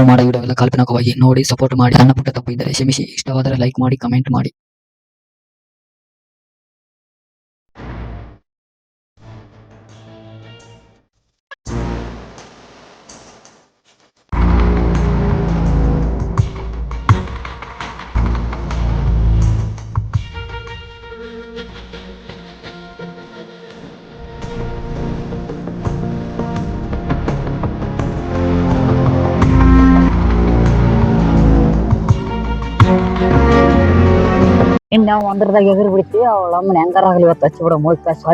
ನಾವು ಮಾಡೋ ವಿಡಿಯೋವೆಲ್ಲ ಕಾಲ್ಪನಿಕವಾಗಿ ನೋಡಿ ಸಪೋರ್ಟ್ ಮಾಡಿ ಸಣ್ಣ ಪುಟ್ಟ ತಪ್ಪು ಇದ್ದರೆ ಕ್ಷಮಿಸಿ. ಇಷ್ಟವಾದರೆ ಲೈಕ್ ಮಾಡಿ ಕಮೆಂಟ್ ಮಾಡಿ. ಇನ್ನ ಒಂದ್ರದಾಗ ಎಗರ್ ಬಿಡ್ತಿ ಅವಳ ಅಮ್ಮನ ಹೆಂಗಾರ ಆಗಲಿ ಇವತ್ತು ಹಚ್ಚಿ ಬಿಡ ಮೂರ್ ಕಾಸು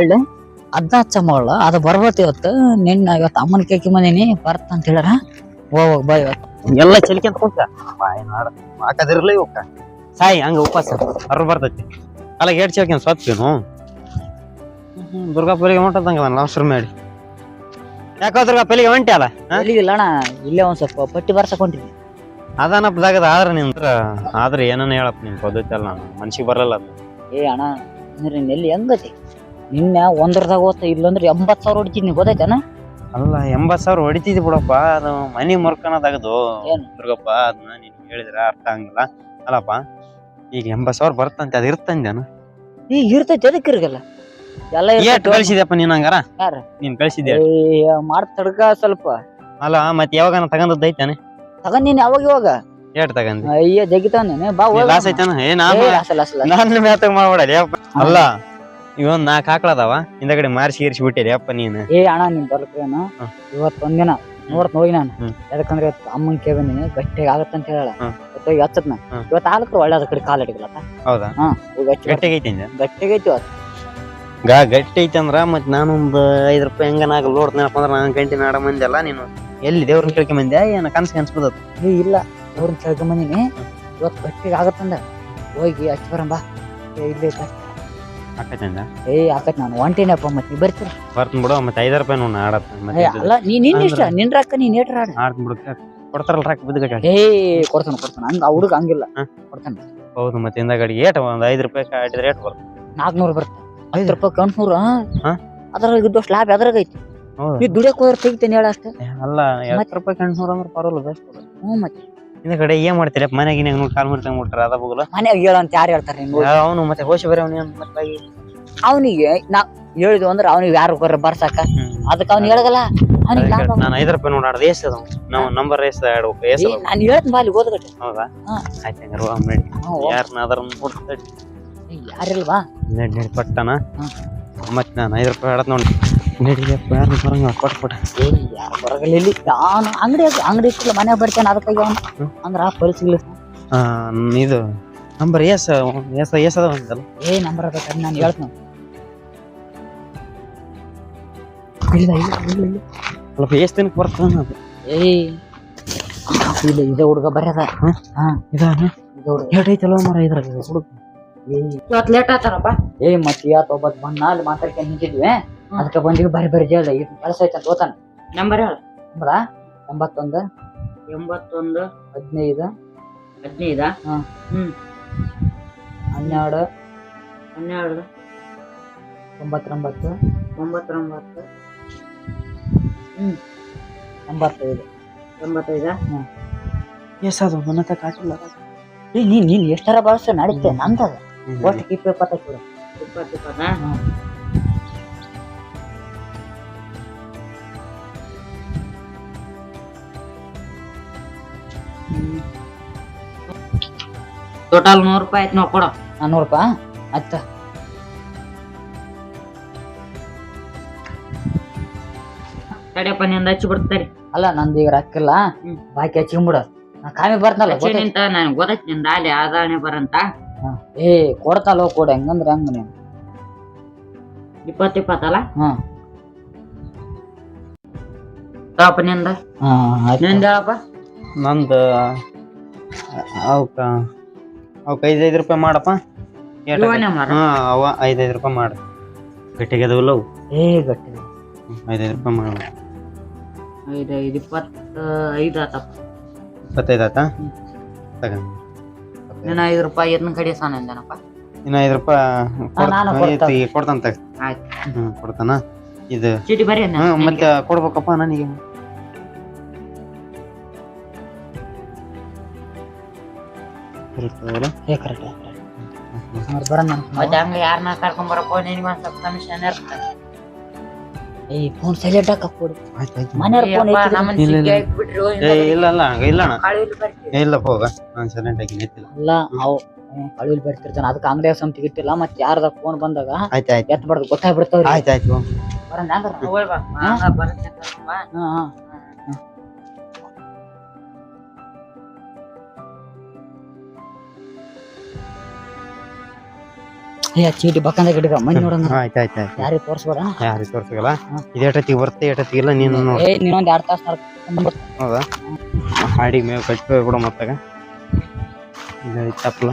ಅದ ಹಚ್ಚಮ್ಮವಳ ಅದು ಬರ್ಬೋದು ಇವತ್ತು. ನಿನ್ನ ಇವತ್ತು ಅಮ್ಮನ ಕೇಕಿ ಬಂದೀನಿ ಬರ್ತ ಅಂತ ಹೇಳಾರ ಹೋಗ್ ಬಾ ಇವತ್ತು. ಎಲ್ಲ ಚಲಿಕೆಂತ ಕುಂತ ಬಾಯ್ ನಾಡ ಹಾಕದಿರ್ಲಿ ಇವಕ್ಕ ಸಾಯಿ ಹಂಗ ಉಪವಾಸ. ಅರ್ ಬರ್ತೈತಿ. ಅಲ್ಲ ಗೇಟ್ ಚಲ್ಕೆಂತ ಸ್ವತ್ತೀನು ದುರ್ಗಾಪುರಿಗೆ ಹೊಂಟದಂಗ ಶುರು ಮಾಡಿ. ಯಾಕೋ ದುರ್ಗಾಪುರಿಗೆ ಹೊಂಟಿ ಅಲ್ಲ? ಅಣ್ಣ ಇಲ್ಲೇ ಒಂದ್ ಸ್ವಲ್ಪ ಪಟ್ಟಿ ಬರ್ಸಕ್ ಹೊಂಟಿದ್ವಿ. ಅದಾನಪ್ಪದಾಗದ ಆದ್ರ ನಿಂತ್ರ ಆದ್ರೆ ಏನನ್ನ ಹೇಳಪ್ಪ ನಿಮ್ ಪದ್ಧತಿ ಅಲ್ಲ ನಾನು ಮನ್ಸಿಗೆ ಬರಲ್ಲ ಅದು. ಏ ಅಣ್ಣ ಅಂದ್ರೆ ಎಲ್ಲಿ ಹೆಂಗತಿ? ನಿನ್ನೆ ಒಂದ್ರದಾಗ ಓದ್ತ ಇಲ್ಲಂದ್ರೆ ಎಂಬತ್ ಸಾವಿರ ಹೊಡಿತೀನಿ ಗೊತ್ತೈತನ ಅಲ್ಲ ಎಂಬತ್ ಸಾವಿರ ಹೊಡಿತಿದ್ದಿ ಬಿಡಪ್ಪ ಅದು ಮನಿ ಮರ್ಕನದಾಗದು. ಏನು? ದುರ್ಗಪ್ಪ ಅದನ್ನ ನೀನ್ ಹೇಳಿದ್ರ ಅರ್ಥ ಆಗಂಗಿಲ್ಲ. ಅಲ್ಲಪ್ಪ ಈಗ ಎಂಬತ್ ಸಾವಿರ ಬರ್ತಂತೆ ಅದ್ ಇರ್ತಂದೇನು ಈಗ ಇರ್ತೈತೆ ಅದಕ್ಕೆ ಇರ್ಗಲ್ಲ. ಎಲ್ಲ ಏಟ್ ಇರ್ತೈತಿ. ಕಳ್ಸಿದ್ಯಪ್ಪ ನೀನ್ ಹಂಗಾರ? ಯಾರು? ನೀನ್ ಕಳ್ಸಿದ್ಯ? ಏ, ಮಾಡ್ ತಡ್ಕ ಸ್ವಲ್ಪ. ಅಲ್ಲ ಮತ್ತೆ ಯಾವಾಗ ತಗೊಂಡದ್ದೈತಾನೆ ಐತಾನೆ ತಗೊಂಡ್ ನೀನ್ ಯಾವಾಗ ಇವಾಗ? ಏಟ್ ತಗಂದಿ ಅಯ್ಯ ಜಗಿತಾನೆ ಬಾ ಹೋಗ್ ಲಾಸ್ ಐತಾನ? ಏ ನಾನು. ನನ್ನ ಮ್ಯಾತಗ್ ಮಾಡ್ಬೇಡ ಅಪ್ಪ. ಅಲ್ಲ ಇವನ್ ನಾಲ್ಕು ಹಾಕ್ಳದಾವ. ಹಿಂದಗಡೆ ಮಾರ್ಸಿ ಏರ್ಸಿ ಬಿಟ್ಟಿರಿ ಯಪ್ಪ ನೀನು. ಏ ಅಣ್ಣ ನೀನ್ ಬರ್ಲೇನ. ಇವತ್ತು ಒಂದಿನ ನೋಡ್ತ ಹೋಗಿ ನಾನು. ಯಾಕಂದ್ರೆ ಅಮ್ಮನ್ ಕೇಳಿನಿ ಗಟ್ಟಿಗೆ ಆಗತ್ತಂತ ಹೇಳ ಹ್ಮ್. ಹೋಗಿ ಹಚ್ಚತ್ನ ಹ್ಮ್. ಇವತ್ತು ಒಳ್ಳೆ ಒಳ್ಳೆದ ಕಡೆ ಕಾಲ್ ಇಟ್ಕೊಳತ್ತ ಹೌದಾ? ಬರ್ತೀನಿ. ಗಟ್ಟಿಗೆ ಐತಿ ಗಟ್ಟಿಗೆ ಐತಿ ಇವತ್ತು. ಗಾ ಗಟ್ಟಿ ಐತಿ ಅಂದ್ರ ಮತ್ ನಾನು ಒಂದು ಐದ್ ರೂಪಾಯಿ ಹೆಂಗನಾಗ ಲೋಡ್ ನೆನಪ ಅಂದ್ರ ನಾನು ಗಂಟೆ ನಾಡ ಮಂದಿ ಅಲ್ಲ ನೀನು. ಎಲ್ಲಿ ದೇವ್ರನ್ನ ಕೇಳ್ಕೊಂಡ್ ಬಂದ್ಯಾ ಏನ ಕನ್ಸ್ ಕನ್ಸ್ಬಿಡತ್ ಏ ಇಲ್ಲ. ದೇವ್ರನ್ನ ಕೇಳ್ಕೊಂಡ್ ಬಂದಿನಿ ಇವತ್ತು ಗಟ್ಟಿಗೆ ಆಗತ್ತಂದ. ಹೋಗಿ ಹಚ್ಚಿ ಬರಂಬ ಏ ಇಲ್ಲೇ ಆಕೈತಂದ ಏ ಆಕತ್ ನಾನು ಒಂಟಿನಪ್ಪ ಮತ್ತೆ ನೀ ಬರ್ತೀರ? ಬರ್ತೀನಿ ಬಿಡು ಮತ್ತೆ ಐದಾರು ರೂಪಾಯಿ ನೋಡ್ ಆಡತ್ ಏ ಮತ್ತೆ ಅಲ್ಲ ನೀ ನಿನ್ನ ಇಷ್ಟ. ನಿನ್ ರೊಕ್ಕ ನೀನ್ ಏಟ್ರ ಆಡ. ಆಡ್ತೀನಿ ಬಿಡು ಕೊಡ್ತಾರಲ್ಲ ರಾಕ್ ಬಿದ್ದು ಏ ಕೊಡ್ತಾನೆ ಕೊಡ್ತಾನೆ. ಹಂಗ ಆ ಹುಡುಗ ಹಂಗಿಲ್ಲ. ಕೊಡ್ತಾನೆ. ಹೌದು ಮತ್ತೆ ಇಂದ ಗಡಿ ಏಟ ಒಂದು ಐದು ರೂಪಾಯಿ ಆಡಿದ್ರೆ ಏಟ್ ಬರ್ತದೆ. ನಾಲ್ಕುನೂರು ಬರ್ತದೆ. ಐದು? ರೂಪಾಯಿ ಕಂಟ್ನೂರ ಹಾ? ಅದ್ರಾಗ ಇದ್ದಷ್ಟು ಲಾಭ ಅದ್ರಾಗ ಐತಿ ನೀ ದುಡಿಯಕ್ ಹೋದ್ರೆ ತೆಗಿತೇನೆ ಹೇಳ ಅಷ್ಟೇ. ಅಲ್ಲ ಎಷ್ಟ್ ರೂಪಾಯಿ ಕಣ್ಸೂರ ಅಂದ್ರೆ ಪರವಲ್ಲ ಬೆಸ್ಟ್ ಹ್ಞೂ ಮತ್ತೆ. ಹಿಂದಗಡೆ ಏನ್ ಮಾಡ್ತೀರಿ? ಮನೆಗೆ ನೋಡಿ ಕಾಲ್ ಮುರಿ ಮುಟ್ರ ಅದ ಬುಗಲ ಮನೆಗೆ ಹೇಳ ಅಂತ ಯಾರು ಹೇಳ್ತಾರೆ ನಿಮ್ಗೆ? ಅವನು ಮತ್ತೆ ಹೋಶಿ ಬರೀ ಅವನು ಮತ್ತೆ? ಅವನಿಗೆ ನಾ ಹೇಳಿದ್ವು ಅಂದ್ರೆ ಅವನಿಗೆ ಯಾರು ಬರ್ರ ಬರ್ಸಾಕ? ಅದಕ್ಕೆ ಅವ್ನು ಹೇಳಗಲ್ಲ ಅವನಿಗೆ ಲಾಭ ನಾನು ಐದು ರೂಪಾಯಿ ನೋಡಾಡ್ದು ಎಷ್ಟು ಅದಾವ? ನಾವು ನಂಬರ್ ಎಷ್ಟು ಆಡ್ಬೇಕು ಎಷ್ಟು ನಾನು ಹೇಳ್ತೀನಿ ಬಾ ಅಲ್ಲಿ ಹೌದಾ. ಆಯ್ತು ಹಂಗಾರ ಹೋಗಮ್ ನಡಿ ಯಾರನ್ನ ಅದ್ರ ಯಾರಿಲ್ವಾ? ನಡಿ ಮತ್ತೆ ನಾನು ಐದು ರೂಪಾಯಿ ಆಡತ್ ನೋಡಿ ನಡಿಯಪ್ಪ ಯಾರು ಬರಂಗ ಏ ಯಾರು ಬರಗಲ್ಲ ಇಲ್ಲಿ ನಾನು ಅಂಗಡಿ ಅಂಗಡಿ ಇಟ್ಟಿಲ್ಲ ಮನೆ ಬರ್ತೇನೆ ಅದಕ್ಕಾಗಿ ಅವನು ಅಂದ್ರೆ ಆ ಪರಿಸ್ಥಿತಿ ಇದು ನಂಬರ್ ಎಸ್ ಎಸ್ ಎಸ್ ಅದ ಅಂತಲ್ಲ ಏ ನಂಬರ್ ಅದ ನಾನು ಹೇಳ್ತೀನಿ ಇಲ್ಲ ಇಲ್ಲ ಇಲ್ಲ ಇಲ್ಲ ಸ್ವಲ್ಪ ಎಷ್ಟು ದಿನಕ್ಕೆ ಬರ್ತದೆ ಅದು ಏಯ್ ಇಲ್ಲ ಇದೇ ಹುಡುಗ ಬರ್ಯದ ಹಾಂ ಇದಾನ ಇದು ಹುಡುಗ ಐತಲ್ಲ ಮರ ಇದ್ರಾಗ ಹುಡುಗ ಇವತ್ತು ಲೇಟ್ ಆತಾರಪ್ಪ ಏ ಮತ್ತೆ ಇವತ್ತು ಒಬ್ಬತ್ ಬಂದ ಅಲ್ಲಿ ಮಾತಾಡ್ಕೊಂಡು ನಿಂತಿದ್ವಿ ಅದಕ್ಕೆ ಬಂದಿವಿ ಬರಿ ಬರಿ ಜೇಳ ಇದು ಕೆಲಸ ಐತೆ ಅಂತ ಓತಾನ ನಂಬರ್ ಹೇಳ. ನಂಬರ ಎಂಬತ್ತೊಂದು ಎಂಬತ್ತೊಂದು ಹದಿನೈದು ಹದಿನೈದ? ಹಾಂ. ಹ್ಞೂ ಹನ್ನೆರಡು ಹನ್ನೆರಡು. ತೊಂಬತ್ತೊಂಬತ್ತು ಒಂಬತ್ತೊಂಬತ್ತು. ಹ್ಞೂ ಎಂಬತ್ತೈದು. ಎಂಬತ್ತೈದ? ಹ್ಞೂ ಎಸ್ ಅದು ಮನತ ಕಾಟಿಲ್ಲ. ಏ ನೀನ್ ನೀನ್ ಎಷ್ಟರ ಬಳಸ ನಡೀತೆ ನಂದದ. ಒಟ್ಟು ಇಪ್ಪತ್ತು ಇಪ್ಪತ್ತೈದು ಕೊಡು. ಇಪ್ಪತ್ತು ಇಪ್ಪತ್ತ? ಟೋಟಲ್ ನೂರು ರೂಪಾಯಿ ಆಯ್ತು ನೋಡಿ ಕೊಡು. ನಾನ್ನೂರು ರೂಪಾಯಿ? ಆಯ್ತ ತಡಿಯಪ್ಪ ನಿಂದ ಹಚ್ಚಿ ಬಿಡ್ತಾರೆ ಅಲ್ಲ ನಂದು ಈಗ ರೊಕ್ಕ ಇಲ್ಲ. ಬಾಕಿ ಹಚ್ಕೊಂಡ್ಬಿಡ ನಾ ಕಾಮಿ ಗೊತ್ತೈತಿ? ನಿಂತ ನಾನು ಗೊತ್ತೈತಿ ನಿಂದ ಅಲ್ಲಿ ಆದಾಣೆ ಬರಂತ. ಏ ಕೊಡ್ತಲ್ಲ ಕೊಡು. ಹೆಂಗಂದ್ರೆ ಹೆಂಗ ನೀನು? ಇಪ್ಪತ್ತು ಇಪ್ಪತ್ತಲ್ಲ ಹಾ. ತಪ್ಪ ನಿಂದ. ಹಾ ನಿಂದ ಹೇಳಪ್ಪ. ನಂದು ಅವಕ್ಕ. ಅವಕ್ಕ ಐದು ಐದು ರೂಪಾಯಿ ಮಾಡಪ್ಪ? ಇವನೇ ಮಾಡು. ಹಾ ಅವ ಐದು ಐದು ರೂಪಾಯಿ ಮಾಡ. ಗಟ್ಟಿಗೆ ಅದಾವಲ್ಲ ಅವು ಏ ಗಟ್ಟಿ ಐದು ಐದು ರೂಪಾಯಿ ಮಾಡು. ಐದು ಐದು ಇಪ್ಪತ್ತು ಐದು ಆತಪ್ಪ. ಇಪ್ಪತ್ತೈದು ಆತಾ? ತಗೊಂಡು ನೀನು ಐದು ರೂಪಾಯಿ ಇದನ್ನ ಕಡೆ ಸಾನಂದನಪ್ಪ ಇನ್ನು ಐದು ರೂಪಾಯಿ ನಾನು ಕೊಡ್ತಾನೆ. ಐತಿ, ಕೊಡ್ತಾನ ತಗ. ಆಯ್ತು. ಕೊಡ್ತಾನ. ಇದು ಚೀಟಿ ಬರೀ ಮತ್ತೆ ಕೊಡ್ಬೇಕಪ್ಪ ನನಗೆ. ಏ ಕರೆಕ್ಟ್ ಬರೋಣ. ಮತ್ತೆ ಹಂಗ ಯಾರನ್ನ ಕರ್ಕೊಂಡ್ ಬರಪ್ಪ ನಿನಗೆ ಒಂದ್ ಸ್ವಲ್ಪ ಕಮಿಷನ್ ಇರ್ತದೆ. ಏ ಫೋನ್ ಸೈಲೆಂಟ್ ಹಾಕ ಕೊಡು. ಆಯ್ತಾಯ್ತು ಮನೆಯವ್ರ ಫೋನ್ ಇಲ್ಲ, ಇಲ್ಲ. ಇಲ್ಲ. ಇಲ್ಲ ಹಂಗ ಇಲ್ಲ ಅಣ್ಣ. ಕಾಳಿಲಿ ಇಲ್ಲ ಹೋಗ. ನಾನು ಸೈಲೆಂಟ್ ಆಗಿ ನಿಂತಿಲ್ಲ. ಇಲ್ಲ ಅವ್ ಬರ್ತಿರ್ತಾನ. ಅದಕ್ಕೆ ಅಂಗಡಿಯಾಗ ಸಮ್ ಇಟ್ಟಿಲ್ಲ ಮತ್ತೆ ಯಾರ್ದಾಗ ಫೋನ್ ಬಂದಾಗ ಆಯ್ತು ಆಯ್ತು. ಎತ್ ಬಡ್ದು ಗೊತ್ತಾಗ್ಬಿಡ್ತಾವ್ರಿ. ಆಯ್ತು ಆಯ್ತು ಬರೋಣ ಹಂಗಾರ ಹೋಯ್ ಬಾ, ಹಂಗ ಬರುತ್ತೆ. ಕರ್ಕೊಂಡ್ ಹಾ ಹಾ ಏ ಚೀಟಿ ಬಕ್ಕಂದ ಗಿಡಗ ಮನಿ ನೋಡಂಗ ಆಯ್ತು ಆಯ್ತು ಆಯ್ತು. ಯಾರಿಗೆ ತೋರಿಸ್ಬೋದ ಯಾರಿಗೆ ತೋರಿಸಲ್ಲ ಬರ್ತೆ ಎಷ್ಟೊತ್ತಿಗೆ ಇಲ್ಲ ನೀನು ನೋಡಿ. ಏ ನೀನೊಂದ್ ಎರಡ್ ತಾಸ್ ಹೌದಾ? ಹಾಡಿಗೆ ಮೇವು ಕಟ್ಟಿ ಬಿಡ ಮತ್ತಾಗ. ತಪ್ಪಲ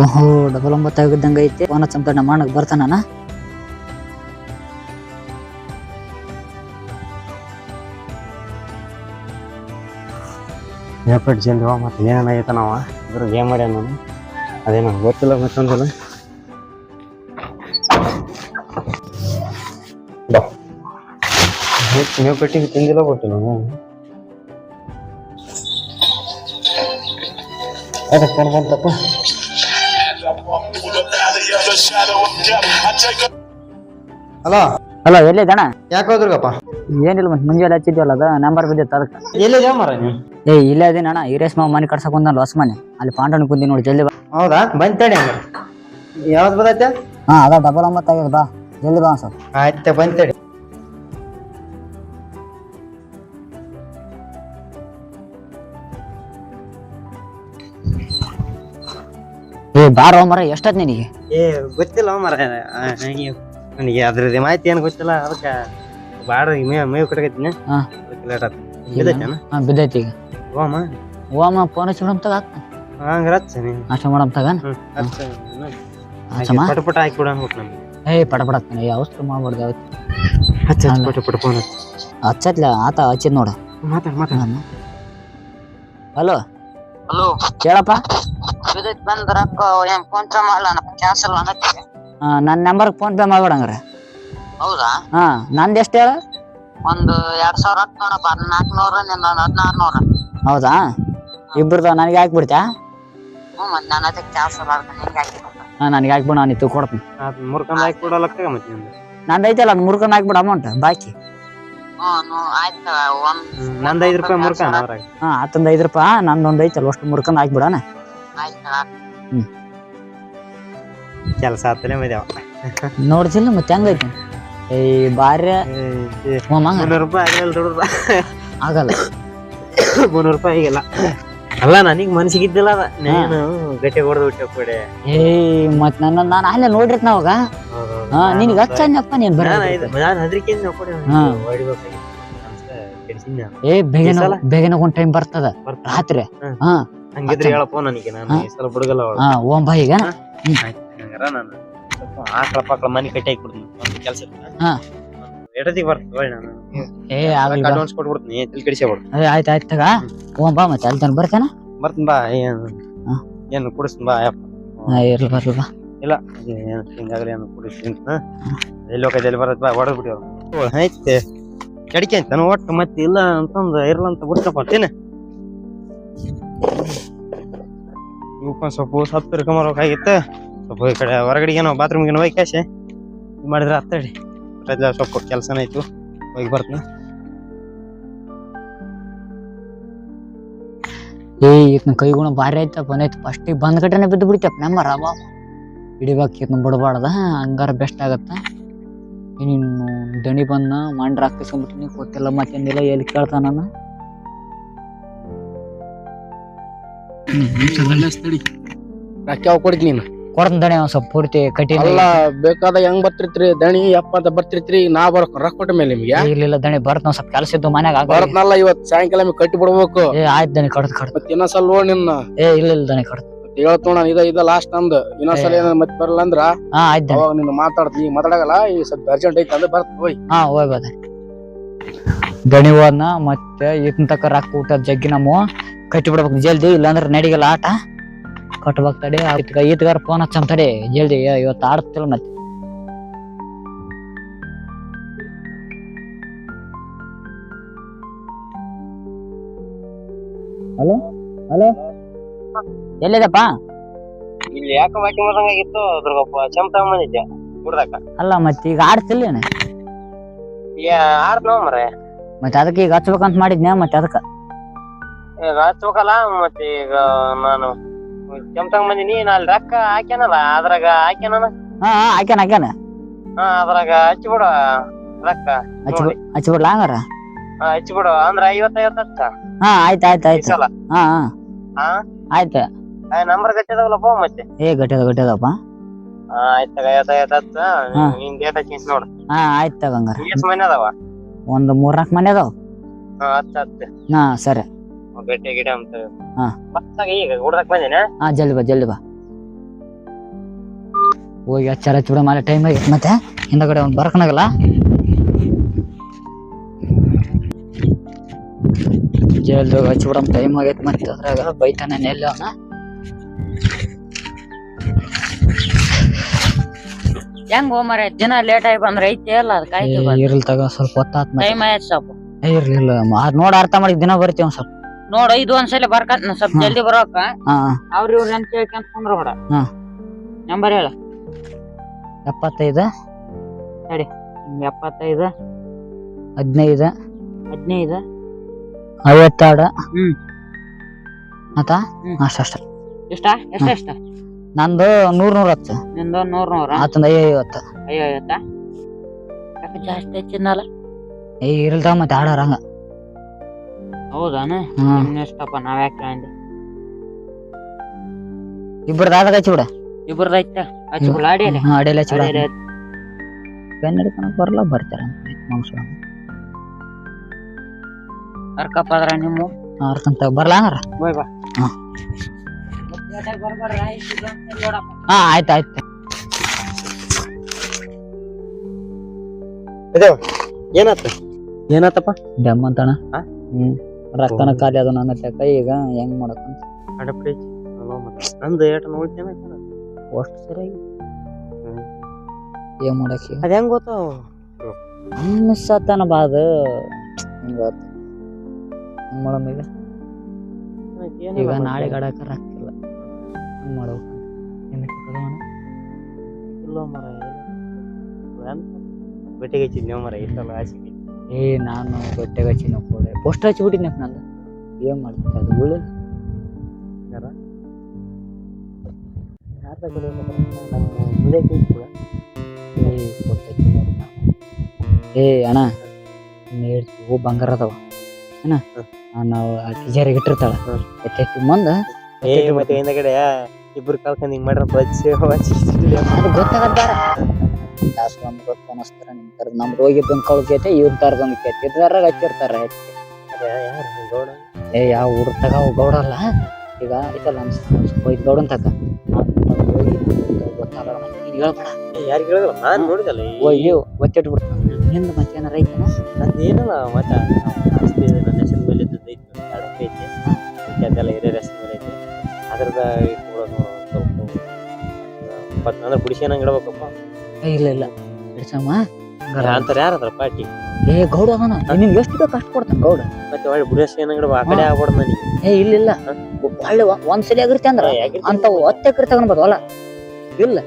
ಓಹೋ ಡಬಲ್ ಒಂಬತ್ತು ಆಗಿದ್ದಂಗ ಐತಿ ಮಾಡಕ್ ಹಚ್ಚಂತ ನಮ್ಮ ಅಣ್ಣಗ್ ಬರ್ತಾನ ಏರ್ಪಟ್ ಜಲ್ದಿ ಮತ್ತು ಮತ್ತೆ ಏನೇನಾಗೈತೆ ನಾವು? ಇದ್ರ ಗೇಮ್ ಮಾಡ್ಯಾನ ನಾನು ಅದೇ ನಂಗೆ ಗೊತ್ತಿಲ್ಲ ಮತ್ತೊಂದಿಲ್ಲ ನೀವು ಕಟ್ಟಿಗೆ ತಿಂದಿಲ್ಲ ಗೊತ್ತಿಲ್ಲ ನಾನು ಅದಕ್ಕೆ ಬಂತಪ್ಪ. ಹಲೋ? ಹಲೋ ಎಲ್ಲಿದ್ದಣ ಯಾಕೆ ಹೋದ್ರಗಪ್ಪ? ಏನಿಲ್ಲ ಮತ್ತೆ ಮುಂಜಾನೆ ಹಚ್ಚಿದ್ವಲ್ಲ ಅದ ನಂಬರ್ ಬಿದ್ದಿತ್ತು ಅದಕ್ಕೆ. ಎಲ್ಲಿದೆ ಮರ ನೀವು? ಏ ಇಲ್ಲೇ ಅದೇನ ಅಣ್ಣ ಈರೇಶ್ ಮಾವ ಮನೆ ಕಟ್ಸಕ್ ಬಂದ ಹೊಸ ಮನೆ. ಅಲ್ಲಿ ಪಾಂಡವನ್ ಕುಂದಿ ನೋಡಿ ಜಲ್ದಿ ಬಾ. ಹೌದಾ? ಬಂತೇಳಿ ಹಂಗಾರೆ. ಯಾವ್ದು ಬದೈತೆ ಹಾ ಅದ ಡಬಲ್ ಒಂಬತ್ತು ಆಗ್ಯದ ಬಾ. ಜಲ್ದಿ ಬಾ ಸರ್ ಆಯ್ತು ಬಂತೇಳಿ ಏ ಬಾರ ಮರ ಎಷ್ಟದ್ ನಿನಗೆ? ಏ ಗೊತ್ತಿಲ್ಲ ಮರ ನನಗೆ ಅದ್ರದ್ದು ಮಾಹಿತಿ ಏನು ಗೊತ್ತಿಲ್ಲ ಅದಕ್ಕೆ ಬಾಡ ಮೇ ಮೇವು ಕಟ್ಕೈತೀನಿ ಹಾ. ಲೇಟ್ ಆಯ್ತು ಬಿದ್ದೈತಿ ಈಗ. ಹೋಮ ಓಮ ಫೋನ್ ಹಚ್ಚಿ ಬಿಡಮ್ ತಗ ನೀನು. ನಾಷ್ಟ ಮಾಡಮ್ ತಗ ಹ್ಞೂ ಹಚ್ಚ ಹಚ್ಚಮ್ಮ ಪಟ ಪಟ ಹಾಕಿ ಬಿಡ ಅನ್ಬಿಟ್ಟು ನಮ್ಗೆ. ಏ ಪಡ ಪಡಕ್ತಾನೆ ಅವಸ್ತ್ರ ಮಾಡ್ಬಾರ್ದು ಯಾವತ್ತು. ಹಚ್ಚ ಹಚ್ಚ ಅಲ್ಲ. ಪಟ ಪಟ ಫೋನ್ ಹಚ್ಚತ್ಲ ಆತ ಹಚ್ಚಿದ್ ನೋಡ. ಮಾತಾಡ ಮಾತಾಡ. ಹಲೋ? ಹಲೋ. ಹೇಳಪ್ಪ ಬಂದ್ ರೊಕ್ಕ ಏನ್ ಫೋನ್ ಪೇ ಮಾಡ್ಲಣ್ಣ? ಕ್ಯಾನ್ಸಲ್ ಅನ್ನಕ್ಕೆ ನನ್ನ ನಂಬರ್ ಫೋನ್ ಪೇ ಮಾಡ್ಬಿಡಂಗಾರೆ. ಹೌದಾ? ಹಾ ನಂದು ಎಷ್ಟು ಹೇಳ? ಒಂದು ಎರಡ್ ಸಾವಿರ ಹತ್ತು ನೋಡಪ್ಪ ನಾಲ್ಕುನೂರ ನಿನ್ನ ಹದಿನಾರು ನೂರ ಹೌದಾ? ಇಬ್ರದ ನನಗೆ ಹಾಕ್ಬಿಡ್ತ್ಯಾ? ಹ್ಞೂ ಮತ್ತೆ ನಾನು ಅದಕ್ಕೆ ಹಿಂಗೆ ಹಾಕಿಬಿಟ್ಟು ಹಾ ನನಗೆ ಹಾಕ್ಬಿಡು ನಾನು ಇತ್ತು ಕೊಡ್ತೀನಿ. ಮುರ್ಕೊಂಡು ಹಾಕಿ ಮತ್ತೆ ನಿಂದು? ಐತಲ್ಲ ಅದು ಮುರ್ಕೊಂಡು ಹಾಕ್ಬಿಡು ಅಮೌಂಟ್ ಬಾಕಿ. ಹ್ಞೂ ನೂ- ಆಯ್ತು ಒಂದ್ ನಂದು ಐದು ರೂಪಾಯಿ ಮುರ್ಕಣ ಅವ್ರಾಗ ಹಾ ಹತ್ತೊಂದು ಐದು ರೂಪಾಯಿ ನಂದೊಂದು ಐತಲ್ಲ ಅಷ್ಟು ಮುರ್ಕೊಂಡು ಹಾಕ್ಬಿಡಣ. ಆಯ್ತು ಕೆಲಸ ಮದ್ಯಾವ ನೋಡ್ತಿಲ್ಲ ಮತ್ತೆ ಹೆಂಗೈತಿ ಏ ಬಾರ್ಯ ರೂಪಾಯಿ ಆಗಲ್ಲ ಆಗಲ್ಲ. ಮುನ್ನೂರು ರೂಪಾಯಿ ಆಗಿಲ್ಲ. ಅಲ್ಲ ನನಗೆ ಮನ್ಸಿಗಿದ್ದಿಲ್ಲ ಅದ. ನೀನು ಗಟ್ಟಿ ಹೊಡೆದು ಬಿಟ್ಟೆ ಕೊಡೆ. ಏ ಮತ್ ನನ್ನ ನಾನು ಅಲ್ಲೇ ನೋಡಿರ್ತ ಅವಾಗ ಹಾ ನಿನಗೆ ಹಚ್ಚಪ್ಪ ನೀನ್ ಬರ ನಾನು ಹೆದರಿಕೆಯಿಂದ ಕೊಡೆ ಏ ಬೇಗ? ಬೇಗನ ಒಂದ್ ಟೈಮ್ ಬರ್ತದ. ಬರ್ತಾ? ರಾತ್ರಿ. ಹಾ. ಹಂಗಿದ್ರೆ ಹೇಳಪ್ಪ ನನಗೆ. ನಾನು ಈ ಸಲ ಬಿಡುಗಲ್ಲ ಅವಳು. ಹಾ ಓಂ ಬಾ ಈಗ ಹಂಗಾರ ನಾನು ಸ್ವಲ್ಪ ಆಕಳ ಪಾಕಳ ಮನೆ ಕಟ್ಟಿ ಹಾಕ್ಬಿಡ್ತೀನಿ. ಒಂದು ಕೆಲಸ ಹಾ. ಎಡತಿಗೆ ಬರ್ತದೆ ನಾನು. ಏ ಆಗಲ್ಲ ಬಾ. ಅಡ್ವಾನ್ಸ್ ಕೊಟ್ಬಿಡ್ತೀನಿ ತಲೆ ಕೆಡಿಸ್ಕೊಬಿಡು ಏ ಆಯ್ತು ಆಯ್ತು ತಗ. ಓಂ ಬಾ ಮತ್ತೆ ಅಲ್ಲಿ ತನಕ ಬರ್ತಾನ. ಬರ್ತೀನಿ ಬಾ ಏನು ಹಾ. ಏನು ಕುಡಿಸ್ತೀನಿ ಬಾ ಯಪ್ಪ. ಹಾ ಇರ್ಲಿ ಬರ್ಲಿ ಬಾ. ಇಲ್ಲ ಏನು ಹಿಂಗಾಗಲಿ ಏನು ಕುಡಿಸ್ತೀನಿ ಹಾ. ಎಲ್ಲಿ ಹೋಗೈತೆ ಎಲ್ಲಿ ಬರತ್ತೆ ಬಾ ಹೊಡೆದ್ ಬಿಡಿ ಐತೆ ಕಡಿಕೆ ಅಂತ ನಾನು ಒಟ್ಟು ಮತ್ತೆ ಇಲ್ಲ ಅಂತಂದು ಇರಲ್ಲ ಅಂತ ಸ್ವಲ್ಪ ಸತ್ತು ಇರ್ಕೊಂಬರ್ಬೇಕಾಗಿತ್ತು ಸ್ವಲ್ಪ ಈ ಕಡೆ ಹೊರಗಡೆಗೆ ಏನೋ ಬಾತ್ರೂಮ್ಗೆ ಹೋಗಿ ಕ್ಯಾಶೆ ಮಾಡಿದ್ರೆ ಹತ್ತಡಿ. ರಜಾ ಸ್ವಲ್ಪ ಕೆಲಸನ ಇತ್ತು. ಹೋಗಿ ಬರ್ತೀನಿ. ಏ ಈತನ ಕೈಗುಣ ಭಾರಿ ಆಯ್ತಪ್ಪ ಬಂದೈತಿ ಫಸ್ಟಿಗೆ ಬಂದ್ ಕಡೆನೆ ಬಿದ್ದು ಬಿಡ್ತಪ್ಪ ನಮ್ಮ ರಾಬ ಹಿಡಿಬೇಕು ಈತನ ಬಿಡಬಾರ್ದ ಹಂಗಾರ ಬೆಸ್ಟ್ ಆಗತ್ತ. ನೀನು ದಣಿ ಬಂದ ಮಂಡ್ರ ಹಾಕಿಸ್ಕೊಂಡ್ಬಿಟ್ಟಿನಿ ಗೊತ್ತಿಲ್ಲ ಮತ್ತೇನಿಲ್ಲ ಎಲ್ಲಿ ಕೇಳ್ತಾನ ರೊಕ್ಕ ಯಾವ ಕೊಡ್ತಿ ನೀನು? ಕೊಡ್ತಾನ ದಣಿ ಒಂದ್ ಸ್ವಲ್ಪ ಪೂರ್ತಿ ಕಟ್ಟಿ ಅಲ್ಲ ಬೇಕಾದ ಹೆಂಗ್ ಬರ್ತಿರ್ತ್ರಿ ದಣಿ ಅಪ್ಪ ಅಂತ ಬರ್ತಿರ್ತ್ರಿ ನಾ ಬರಕ್ ರೊಕ್ಕ ಕೊಟ್ಟ ಮೇಲೆ ನಿಮ್ಗೆ? ಇಲ್ಲ ದಣಿ ಬರ್ತ ಒಂದ್ ಸ್ವಲ್ಪ ಕೆಲಸ ಇದ್ದು ಮನ್ಯಾಗ ಆಗ ಬರತ್ನಲ್ಲ ಇವತ್ ಸಾಯಂಕಾಲ ನಿಮ್ಗೆ ಕಟ್ಟಿ ಬಿಡ್ಬೇಕು. ಏ ಆಯ್ತು ದಣಿ ಕಡ್ದು ಕಡ್ದು. ಮತ್ ಇನ್ನೊಂದ್ಸಲ ನೋಡ್ ನಿನ್ನ. ಏ ಇಲ್ಲ ಇಲ್ಲ ದಣಿ ಕಡ್ದು. ಹೇಳ್ತೋಣ ಇದ ಇದ ಲಾಸ್ಟ್ ನಮ್ದು ಇನ್ನೊಂದ್ಸಲ ಏನಾದ್ರು ಮತ್ತೆ ಬರಲ್ಲ ಅಂದ್ರ? ಹಾ ಆಯ್ತು ದಣಿ. ಅವಾಗ ನಿನ್ನ ಮಾತಾಡ್ತಿ ಈಗ ಮಾತಾಡಗಲ್ಲ ಈಗ ಸ್ವಲ್ಪ ಅರ್ಜೆಂಟ್ ಐತೆ ಅಂದ್ರೆ ಬರ್ತ ಹೋಯ್. ಹಾ ಹೋಗ್ಬೋದ ದಣಿ. ಹೋದ್ನ ಮತ್ತೆ ಈತನ ತಕ ರೊಕ್ಕ ಊಟ ಜಗ್ಗಿ ನಮ್ಮ ಕಟ್ಟಿ ಬಿಡ್ಬೇಕು ಜಲ್ದಿ ಇಲ್ಲಾಂದ್ರೆ ನಡಿಗಲ್ಲ ಆಟ. ಕಟ್ಬೇಕು ತಡೆ ಈತಗಾರ ಫೋನ್ ಹಚ್ಚಂತ ತಡೆ ಜಲ್ದಿ ಇವತ್ತು ಆಡ್ತಿಲ್ಲ ಮತ್ತೆ. Hello hello. ಎಲ್ಲಿದಪ್ಪ? ಇಲ್ಲಿ ಯಾಕೆ ವಾಕಿ ಮಾಡಂಗಾಗಿತ್ತು ದುರ್ಗಪ್ಪ. ಚಂಪ ತಗೊಂಬಂದಿದ್ದೆ ಕುಡ್ದಾಕ ಅಲ್ಲ ಮತ್ತೆ ಈಗ ಆಡ್ತಿಲ್ಲೇನೆ ಆಡ್ತಾವ ಮರೆ ಮತ್ತೆ ಅದಕ್ಕೆ ಈಗ ಹಚ್ಬೇಕಂತ ಮಾಡಿದ್ನ ಮತ್ತೆ ಅದಕ್ಕೆ? ಈಗ ಹಚ್ಬೇಕಲ್ಲ ಮತ್ತೆ ಈಗ ನಾನು ಚಂಪ್ ತಗೊಂಬಂದಿನಿ ನಾ ಅಲ್ಲಿ ರೊಕ್ಕ ಹಾಕ್ಯಾನಲ್ಲ ಅದ್ರಾಗ ಹಾಕ್ಯಾನ ಹಾ ಹಾ ಹಾಕ್ಯಾನ ಹಾಕ್ಯಾನ. ಹಾ ಅದ್ರಾಗ ಹಚ್ಚಿಬಿಡ ರೊಕ್ಕ ಹಚ್ಚಿ ನೋಡಿ. ಹಚ್ಬಿಡ್ಲಾ ಹಂಗಾರ? ಹಾ ಹಚ್ಚಿಬಿಡು ಅಂದ್ರ ಐವತ್ತೈವತ್ತು ಹಚ್ಚ ಹಾ ಆಯ್ತು ಆಯ್ತು ಈ ಆಯ್ತು ಸಲ? ಹಾ ಹಾ. ಹಾ? ಆಯ್ತು. ನಂಬರ್ ಗಟ್ಟಿದಾವಲ್ಲಪ್ಪ ಮತ್ತೆ. ಏ ಗಟ್ಟಿದ ಗಟ್ಟಿದಪ್ಪ ಹಾ ಆಯ್ತ ಐವತ್ತೈವತ್ತು ಹಚ್ಚ ಹಾ. ನಿನ್ ಡೇಟ್ ಹಚ್ಚಿಸ್ ನೋಡು. ಹಾ ಆಯ್ತು ತಗೋ ಹಂಗಾರ. ಎಷ್ಟ್ ಮನೆ ಅದಾವ? ಒಂದು ಮೂರ್ನಾಲ್ಕು ಮನೆ ಅದಾವ. ಹಾ ಹಚ್ಚ ಹಚ್ಚ. ಹಾ ಸರಿ. ಬೆಟ್ಟೆ ಗಿಡ ಅಂತ. ಹಾ. ಬಸ್ಸಾಗ ಈಗ ಹುಡ್ದಕ್ ಬಂದಿನ? ಹಾ ಜಲ್ದಿ ಬಾ ಜಲ್ದಿ ಬಾ. ಹೋಗಿ ಹಚ್ಚಾರ ಚೂಡ ಬಿಡ ಮೇಲೆ ಟೈಮ್ ಆಗೈತೆ ಮತ್ತೆ ಹಿಂದಗಡೆ ಒಂದು ಬರ್ಕನಾಗಲ್ಲ? ಜಲ್ದಿ ಹೋಗಿ ಹಚ್ಚಿ ಬಿಡಮ್ ಟೈಮ್ ಆಗೈತೆ ಮತ್ತೆ. ಅದ್ರಾಗ ಬೈತಾನೆ ನೆಲ್ಲ ಅವನ. ಹೆಂಗ್ ಹೋಮರ ದಿನ ಲೇಟ್ ಆಗಿ ಬಂದ್ರ ಐತಿ ಅಲ್ಲ ಅದಕ್ಕೆ ಇರ್ಲಿ ತಗ ಸ್ವಲ್ಪ ಹೊತ್ತಾತ್ ಮತ್ತೆ. ಟೈಮ್ ಆಯ್ತು ಸ್ವಲ್ಪ. ಏ, ಇರ್ಲಿಲ್ಲ ಅದ್ ನೋಡ ಅರ್ಥ ಮಾಡಿ ದಿನ ಬರ್ತೀವಿ ಒಂದ್ ಸ್ವಲ್ಪ. ನೋಡ್ ಇದು ಒಂದ್ಸಲ ಬರ್ಕಂತ ಸ್ವಲ್ಪ. ಜಲ್ದಿ ಬರೋಕ. ಹಾ ಅವ್ರ ಇವ್ರ ಅಂತ ಕೇಳ್ಕೊಂತ ಕುಂದ್ರ ಬೇಡ. ನಂಬರ್ ಹೇಳ. ಎಪ್ಪತ್ತೈದು. ಎಪ್ಪತ್ತೈದು. ಹದಿನೈದು. ಹದಿನೈದು. ಐವತ್ತೆರಡು ಹ್ಮ್. ಆತಾ ಅಷ್ಟ ಅಷ್ಟಷ್ಟ ಎಷ್ಟ? ನಂದು ನೂರ್ ನೂರ ಹತ್ತು. ನಿಂದ ನೂರ್ ನೂರ ಆತಂದ ಐವತ್ತು. ಐವತ್ತ? ಯಾಕೆ ಜಾಸ್ತಿ ಹೆಚ್ಚಿನಲ್ಲ ಏ ಇರ್ಲಿ ತಗ ಮತ್ತೆ ಆಡೋರಂಗ ಹಂಗ. ಹೌದಾನ? ಇನ್ನೆಷ್ಟಪ್ಪ ನಾವ್ ಯಾಕೆ ಅಂದೆ ಇಬ್ಬರದ್ದು ಆದಾಗ ಹಚ್ಚಿ ಬಿಡ. ಇಬ್ರದ್ ಐತ? ಹಚ್ಕೊಳ ಅಡಿ ಅಲ್ಲಿ ಹಾ ಅಡಿಯಲ್ಲಿ ಹಚ್ಚಿ ಬಿಡ. ಪೆನ್ ಹಿಡ್ಕೊಳಕ್ ಬರಲ್ಲ ಬರ್ತಾರ? ಮನುಷ್ಯ. ಕರ್ಕಪ್ಪ ಅದ್ರ ನಿಮ್ಮ? ಅರ್ಕಂತ ಬರ್ಲಾ ಹಂಗಾರ? ಹೋಯ್ ಬಾ. ಹಾ. ಆಯ್ತು ಆಯ್ತು. ಏನಾತ? ಏನಾತಪ್ಪ? ಡಮ್ ಅಂತಣ ಹಾ? ಹ್ಮ್. ರೊಕ್ಕನ ಖಾಲಿ ಅದು ನನ್ನ ತೆಕ್ಕ ಈಗ ಹೆಂಗ್ ನಂದು ಏಟ ನೋಡ್ತೇನೆ ಅಷ್ಟು ಸರಿಯಾಗಿ. ಏನ್ ಮಾಡಕ್ಕೆ ಅದ ಹೆಂಗ್ ಗೊತ್ತಾವ ಅನ್ಸತ್ತನ ಬಾ ಅದು. ಹಿಂಗ ಹೆಂಗ್ ಮಾಡಮ್ ಈಗ? ಈಗ ನಾಳೆ ಗಡಕ ರೊಕ್ಕಿಲ್ಲ ಹೆಂಗ್ ಮಾಡ್ಬೇಕು? ಇಲ್ಲ ಮರ ಬೆಟ್ಟಿಗೆ ಹಚ್ಚಿದ್ನಿ ಮರ ಇಷ್ಟಲ್ಲ ಆಸಿಗೆ ಏ ನಾನು ಬಟ್ಟೆಗೆ ಹಚ್ಚಿನ ಹೋದೆ ಪೋಸ್ಟ್ ಹಚ್ಚಿಬಿಟ್ಟಿದ್ನಪ್ಪ ನಂದು. ಏನ್ ಮಾಡ್ತೀನಿ ಅದು ಬೀಳು ಏ ಅಣ್ಣ. ಹೇಳ್ತೀವಿ ಬಂಗಾರ ಅದಾವ. ಏನ ನಾವು ಟೀಚರಿಗೆ ಇಟ್ಟಿರ್ತಾಳ. ಎತ್ತಿ ಮುಂದ ಏ ಮತ್ತೆ ಹಿಂದಗಡೆ ಇಬ್ರು ಕಲ್ಕೊಂಡು ಹಿಂಗ್ ಮಾಡ್ರ ಬಚ್ಚಿ ಗೊತ್ತಾಗತ್ತಾರ ಲಾಸ್ಟ್ ನಮ್ಗೆ ಗೊತ್ತ ಅನಸ್ತಾರ ನಿಮ್ ಕರ್ದು ಹೋಗಿ ಬಂದ್ ಕಳ್ಕೈತೆ ಇವ್ರ ತರದೊಂದು ಕೇತಿ ಇದ್ರಾಗ ಹಚ್ಚಿರ್ತಾರ ಹೆಚ್ಚು. ಏ ಯಾವ ಊರ್ ತಗ ಗೌಡಲ್ಲ ಈಗ ಐತಲ್ಲ ನಮ್ ಹೋಯ್ತು ಗೌಡನ್ ತಕ ಗೊತ್ತಾಗಲ್ಲ ನೀನ್ ಹೇಳ್ಬೇಡ. ಯಾರಿಗೆ ಹೇಳಿದ್ರ ನಾನ್ ನೋಡಿದಲ್ಲ ಹೋಗಿ ಒತ್ತಿಟ್ಟು ಬಿಡ್ತಾನ ಹಿಂದ್ ಮತ್ತೆ ಏನಾರ ಐತನ? ನಂದು ಏನಲ್ಲ ಮತ್ತೆ ಆಸ್ತಿ ನನ್ನ ಹೆಸರು ಮೇಲೆ ಇದ್ದದ್ದು ಐತಿ ಎರಡು ಎಕರೆ ಐತಿ. ಮತ್ತೆ ಅದೆಲ್ಲ ಹಿರಿಯರ ಹೆಸರು ಮೇಲೆ ಐತಿ. ಅದ್ರದ ಇಟ್ಕೊಳೋದು ಸ್ವಲ್ಪ ಇಪ್ಪತ್ತು ಅಂದ್ರೆ ಬಿಡಿಸ್ಕೊಂಡಂಗೆ ಇಡ್ಬೇಕಪ್ಪ ಏ ಇಲ್ಲ ಇಲ್ಲ. ಅಂತಾರೆ ಪಾರ್ಟಿ? ಏ ಗೌಡ ಅವನ. ನಿನ್ಗೆ ಎಷ್ಟು ಕಷ್ಟ ಅಷ್ಟು ಕೊಡ್ತಾನ ಗೌಡ. ಮತ್ತೆ ಒಳ್ಳೆ ಇಡ್ಬೇಕು ಆ ಕಡೆ ಆಗ್ಬಾರ್ದು ನನಗೆ ಏ ಇಲ್ಲ ಇಲ್ಲ. ಒಳ್ಳೆ ಒಂದ್ ಸಲ ಆಗಿರ್ತಿ ಅಂದ್ರ ಅಂತ ಹತ್ತು ಎಕರೆ ತಗೊಂಡ್ಬೋದು ಹೊಲ ಇಲ್ಲ.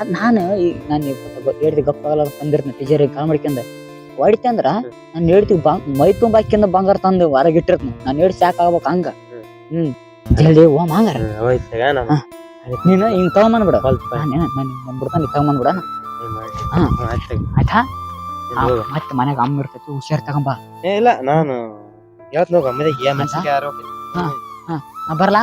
ಅದ್ ನಾನು ಈಗ ನಾನು ಹೇಳ್ತಿ ಗಪ್ಪ ಆಗಲ್ಲ ತಂದಿರ್ತೀನಿ ಟೀಚರಿಗೆ ಕಾಲ್ ಮಾಡ್ಕೊಂಡ ಹೊಡಿತೆ ಅಂದ್ರ ನಾನು ಹೇಳ್ತೀವಿ ಬಾ ಮೈ ತುಂಬ ಹಾಕ್ಯಂದ ಬಂಗಾರ ತಂದು ಹೊರಗೆ ಇಟ್ಟಿರ್ತೀನಿ. ನಾನು ಹೇಳಿ ಸಾಕ್ ಆಗ್ಬೇಕು ಹಂಗ. ಹ್ಮ್. ಜಲ್ದಿ ಓಮ್ ಹಂಗಾರ ನಾನು. ಹಿಂಗ್ ತಗೊಂಬಂದ್ಬಿಡ. ನಾನು ನಾನು ಬಿಡ್ತಾನೆ ತಗೊಂಬಂದ್ಬಿಡ ಹಾ. ಆಯ್ತು ಮತ್ತೆ ಮನ್ಯಾಗ ಅಮ್ಮ ಇರ್ತೈತಿ ಹುಷಾರ್ ತಗೊಂಬ. ಏ ಇಲ್ಲ ನಾನು ಯಾವತ್ ನೋಗ ಮನೆಗೆ ಮೆಣಸಿನ್ಕಾಯಿ ಯಾರು. ನಾ ಬರ್ಲಾ